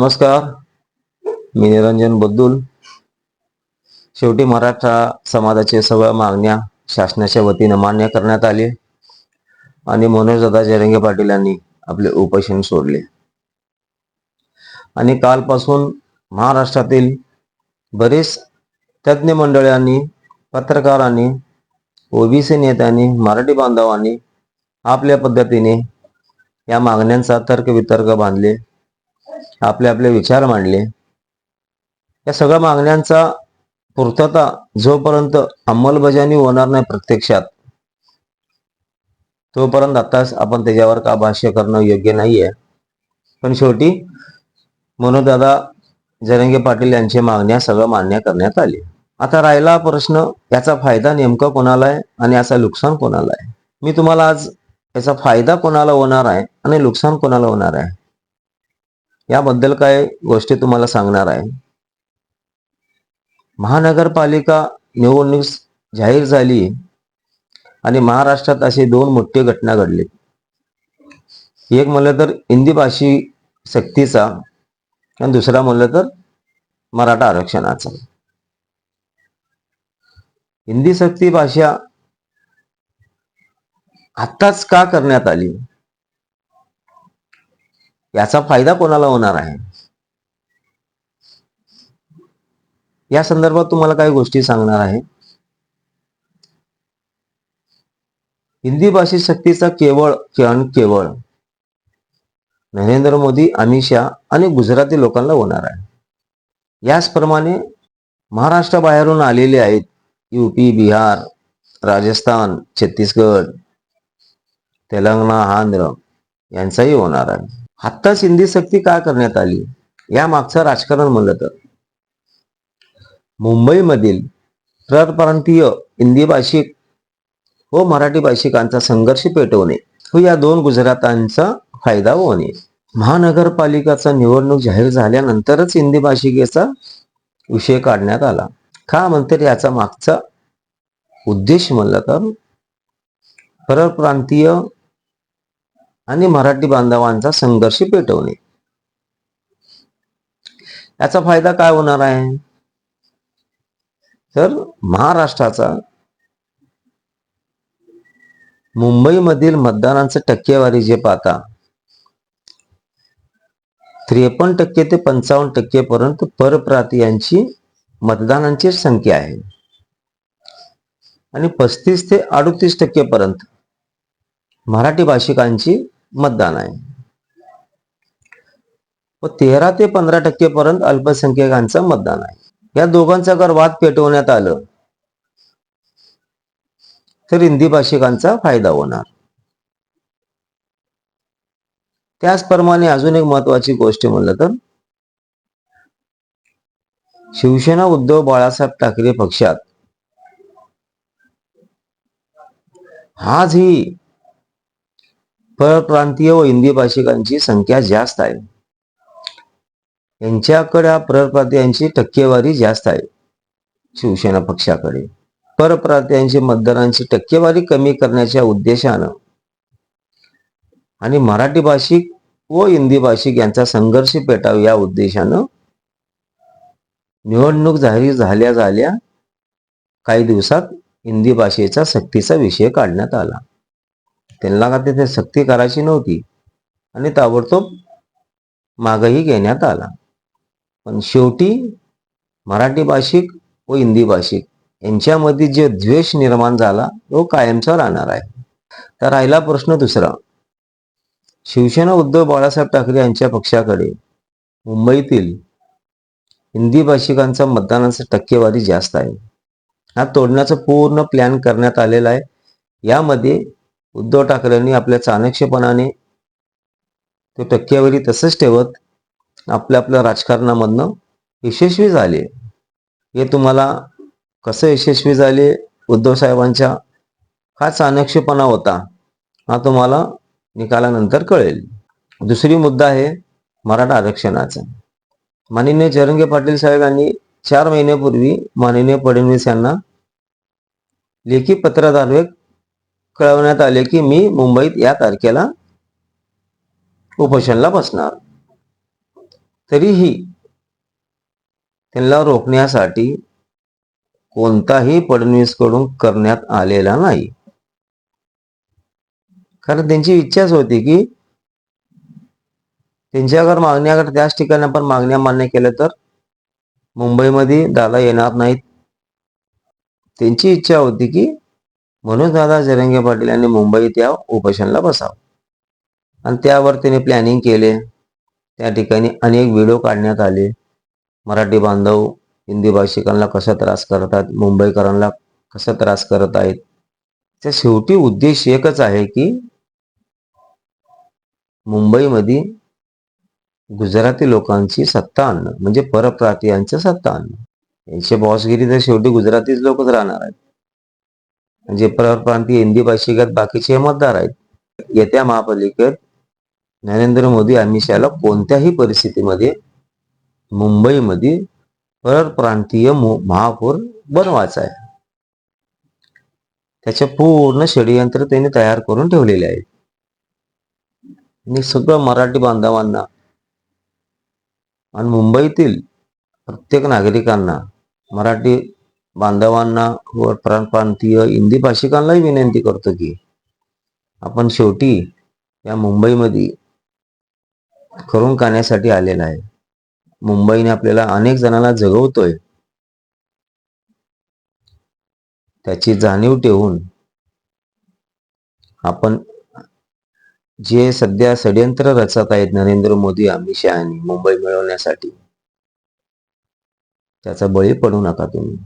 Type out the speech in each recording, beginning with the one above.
नमस्कार. मी निरंजन बद्दुल. शेवटी मराठा समाजाचे सगळ्या मागण्या शासनाच्या वतीनं मान्य करण्यात आले. आणि मनोजदादा जरंगे पाटील यांनी आपले उपोषण सोडले. आणि कालपासून महाराष्ट्रातील बरेच तज्ज्ञ मंडळांनी पत्रकारांनी ओबीसी नेत्यांनी मराठी बांधवांनी आपल्या पद्धतीने या मागण्यांचा तर्कवितर्क बांधले. आपले आपले विचार मांडले. या सगळ्या मागण्यांचा पूर्तता जोपर्यंत अंमलबजावणी होणार नाही प्रत्यक्षात तोपर्यंत आताच आपण त्याच्यावर का भाष्य करणं योग्य नाहीये. पण शेवटी मनोदादा जरंगे पाटील यांची मागण्या सगळं मान्य करण्यात आली. आता राहिला प्रश्न याचा फायदा नेमका कोणाला आहे आणि याचा नुकसान कोणाला आहे? मी तुम्हाला आज याचा फायदा कोणाला होणार आहे आणि नुकसान कोणाला होणार आहे? याबद्दल काय गोष्टी तुम्हाला सांगणार आहे. महानगरपालिका निवडणूक जाहीर झाली आणि महाराष्ट्रात अशी दोन मोठी घटना घडली. एक म्हणलं तर हिंदी भाषी सक्तीचा आणि दुसरा म्हणलं तर मराठा आरक्षणाचा. हिंदी सक्ती भाषा आत्ताच का करण्यात आली? याचा फायदा कोणाला होणार आहे? या संदर्भात तुम्हाला काही गोष्टी सांगणार आहे. हिंदी भाषिक शक्तीचा केवळ केवळ नरेंद्र मोदी अमित शहा आणि गुजराती लोकांना होणार आहे. याचप्रमाणे महाराष्ट्राबाहेरून आलेले आहेत युपी बिहार राजस्थान छत्तीसगड तेलंगणा आंध्र यांचाही होणार आहे. आत्ताच हिंदी सक्ती का करण्यात आली? या मागचं राजकारण म्हणलं तर. मुंबईमधील परप्रांतीय हिंदी भाषिक व मराठी भाषिकांचा संघर्ष पेटवणे व या दोन गुजरातांचा फायदा होणे. महानगरपालिकाचा निवडणूक जाहीर झाल्यानंतरच हिंदी भाषिकेचा विषय काढण्यात आला. का म्हणते याचा मागचा उद्देश म्हणलं तर परप्रांतीय आणि मराठी बांधवांचा संघर्ष पेटवणे. याचा फायदा काय होणार आहे? तर महाराष्ट्राचा मुंबईमधील मतदारांचं टक्केवारी जे पाहता त्रेपन्न टक्के ते पंचावन्न टक्के पर्यंत परप्रांतीयांची मतदानांची संख्या आहे. आणि पस्तीस ते अडतीस टक्के पर्यंत मराठी भाषिकांची मतदान आहे. व तेरा ते पंधरा टक्केपर्यंत अल्पसंख्याकांचं मतदान आहे. या दोघांचा जर वाद पेटवण्यात आलं तर हिंदी भाषिकांचा फायदा होणार. त्याचप्रमाणे अजून एक महत्वाची गोष्ट म्हणलं तर शिवसेना उद्धव बाळासाहेब ठाकरे पक्षात आज ही परप्रांतीय व हिंदी भाषिकांची संख्या जास्त आहे. यांच्याकडे परप्रांतीयांची टक्केवारी जास्त आहे शिवसेना पक्षाकडे. परप्रांतीयांची मतदारांची टक्केवारी कमी करण्याच्या उद्देशानं आणि मराठी भाषिक व हिंदी भाषिक यांचा संघर्ष पेटावा या उद्देशानं निवडणूक जाहीर झाल्या झाल्या काही दिवसात हिंदी भाषेचा सक्तीचा विषय काढण्यात आला. त्यांना का तिथे सक्ती करायची नव्हती? आणि ताबडतोब मागही घेण्यात आला. पण शेवटी मराठी भाषिक व हिंदी भाषिक यांच्यामध्ये जे द्वेष निर्माण झाला तो कायमचा राहणार आहे. तर राहिला प्रश्न दुसरा. शिवसेना उद्धव बाळासाहेब ठाकरे यांच्या पक्षाकडे मुंबईतील हिंदी भाषिकांचा मतदानाचा टक्केवारी जास्त आहे. हा तोडण्याचा पूर्ण प्लॅन करण्यात आलेला आहे. यामध्ये उद्धव ठाकरेंनी आपल्या चाणक्यपणाने ते टक्केवारी तसंच ठेवत आपल्या आपल्या राजकारणामधनं यशस्वी झाले. हे तुम्हाला कसं यशस्वी झाले? उद्धव साहेबांच्या हा चाणक्यपणा होता? हा तुम्हाला निकालानंतर कळेल. दुसरी मुद्दा आहे मराठा आरक्षणाचा. माननीय जरंगे पाटील साहेब यांनी चार महिन्यापूर्वी माननीय फडणवीस यांना लेखी पत्राद्वारे कळवण्यात आले की मी मुंबईत या तारखेला उपोषणला बसणार. तरीही त्यांना रोखण्यासाठी कोणताही फडणवीसकडून करण्यात आलेला नाही. कारण त्यांची इच्छाच होती की त्यांच्याकडे मागण्याकडे त्याच ठिकाणी आपण मागण्या मान्य केल्या तर मुंबईमध्ये दादा येणार नाहीत. त्यांची इच्छा होती की म्हणून दादा जरंगे पाटील यांनी मुंबईत या उपोषणला बसावं. आणि त्यावर त्याने प्लॅनिंग केले. त्या ठिकाणी अनेक व्हिडिओ काढण्यात आले. मराठी बांधव हिंदी भाषिकांना कसा त्रास करतात मुंबईकरांना कसा त्रास करत आहेत. त्या शेवटी उद्देश एकच आहे की मुंबईमध्ये गुजराती लोकांची सत्ता आणणं म्हणजे परप्रांतीयांचं सत्ता आणणं. यांचे बॉसगिरी तर शेवटी गुजरातीच लोकच राहणार आहेत. म्हणजे परप्रांतीय हिंदी भाषिक आहेत बाकीचे मतदार आहेत. येत्या महापालिकेत नरेंद्र मोदी अमित शहाला कोणत्याही परिस्थितीमध्ये मुंबईमध्ये परप्रांतीय महापौर बनवायचा आहे. त्याचे पूर्ण षडयंत्र त्यांनी तयार करून ठेवलेले आहे आणि सगळं मराठी बांधवांना आणि मुंबईतील प्रत्येक नागरिकांना मराठी बांधवांना व प्रांतीय हिंदी भाषिकांनाही विनंती करतो की आपण शेवटी या मुंबईमध्ये करून खाण्यासाठी आलेला आहे. मुंबईने आपल्याला अनेक जणांना जगवतोय. त्याची जाणीव ठेवून आपण जे सध्या षडयंत्र रचत आहेत नरेंद्र मोदी अमित शहानी मुंबई मिळवण्यासाठी त्याचा बळी पडू नका तुम्ही.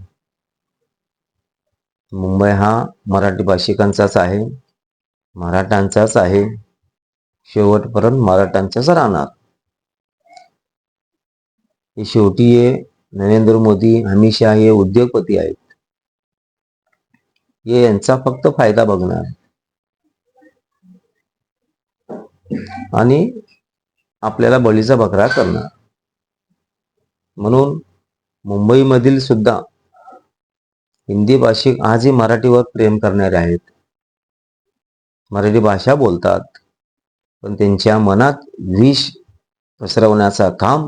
मुंबई हा मराठी भाषिकांचाच आहे मराठ्यांचाच आहे. शेवटपर्यंत मराठ्यांचाच राहणार. हे शेवटी हे नरेंद्र मोदी अमित हे उद्योगपती आहेत. हे यांचा फक्त फायदा बघणार. आणि आपल्याला बळीचा बकरा करणार. म्हणून मुंबईमधील सुद्धा हिंदी भाषिक आजही मराठीवर प्रेम करणारे आहेत. मराठी भाषा बोलतात पण त्यांच्या मनात विष पसरवण्याचा काम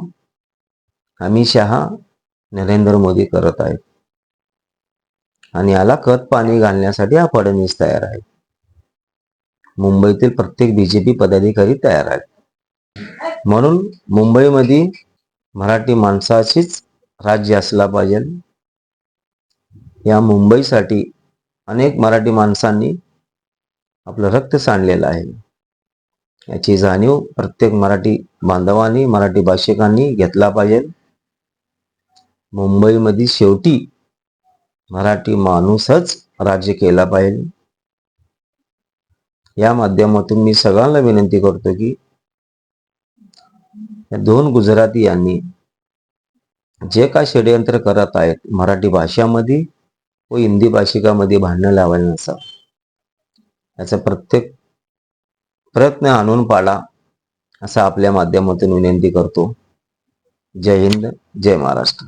अमित शहा नरेंद्र मोदी करत आहेत. आणि याला खत पाणी घालण्यासाठी हा फडणवीस तयार आहे. मुंबईतील प्रत्येक बीजेपी पदाधिकारी तयार आहेत. म्हणून मुंबईमध्ये मराठी माणसाचीच राज्य असला पाहिजे. या मुंबईसाठी अनेक मराठी माणसांनी आपलं रक्त सांडलेलं आहे. याची जाणीव प्रत्येक मराठी बांधवांनी मराठी भाषिकांनी घेतला पाहिजे. मुंबईमध्ये शेवटी मराठी माणूसच राज्य केला पाहिजे. या माध्यमातून मी सगळ्यांना विनंती करतो की या दोन गुजराती यांनी जे काय षडयंत्र करत आहेत मराठी भाषामध्ये व हिंदी भाषिकामध्ये भांडणं लावायला नसावं याचा प्रत्येक प्रयत्न आणून पाडा असं आपल्या माध्यमातून विनंती करतो. जय हिंद जय महाराष्ट्र.